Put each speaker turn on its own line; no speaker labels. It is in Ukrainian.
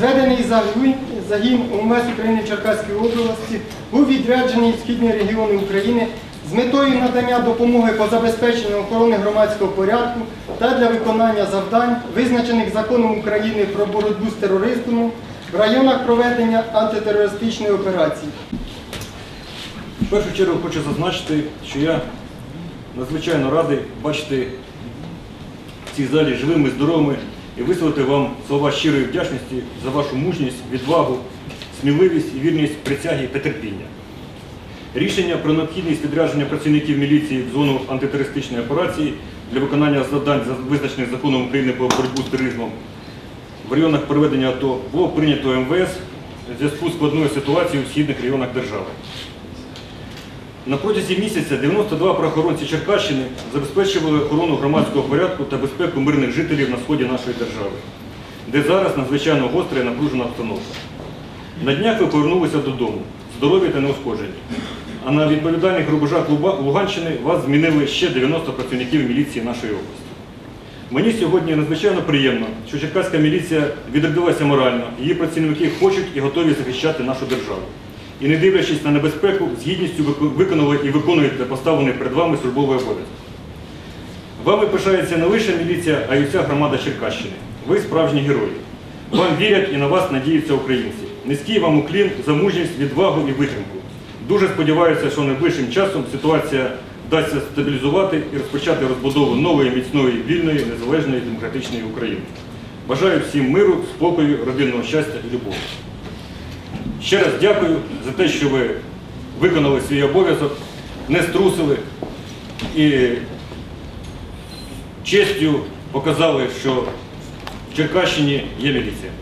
Зведений загін, УМВС України в Черкаській області був відряджений в східні регіони України з метою надання допомоги по забезпеченню охорони громадського порядку та для виконання завдань, визначених законом України про боротьбу з тероризмом в районах проведення антитерористичної операції.
В першу чергу хочу зазначити, що я надзвичайно радий бачити в цій залі живими, здоровими і висловити вам слова щирої вдячності за вашу мужність, відвагу, сміливість і вірність присяги та терпіння. Рішення про необхідність відрядження працівників міліції в зону антитерористичної операції для виконання завдань, визначених законом України про боротьбу з тероризмом в районах проведення АТО було прийнято МВС в зв'язку з складною ситуацією у східних районах держави. На протязі місяця 92 правоохоронці Черкащини забезпечували охорону громадського порядку та безпеку мирних жителів на сході нашої держави, де зараз надзвичайно гостра і напружена обстановка. На днях ви повернулися додому, здорові та неушкоджені. А на відповідальних рубежах Луганщини вас змінили ще 90 працівників міліції нашої області. Мені сьогодні надзвичайно приємно, що черкаська міліція відродилася морально, її працівники хочуть і готові захищати нашу державу. І не дивлячись на небезпеку, з гідністю виконали і виконуєте поставлений перед вами службовий обов'язок. Вами пишається не лише міліція, а й уся громада Черкащини. Ви справжні герої. Вам вірять і на вас надіються українці. Низький вам уклін за мужність, відвагу і витримку. Дуже сподіваюся, що найближчим часом ситуація вдасться стабілізувати і розпочати розбудову нової, міцної, вільної, незалежної, демократичної України. Бажаю всім миру, спокою, родинного щастя і любові. Ще раз дякую за те, що ви виконали свій обов'язок, не струсили і честю показали, що в Черкащині є міліція.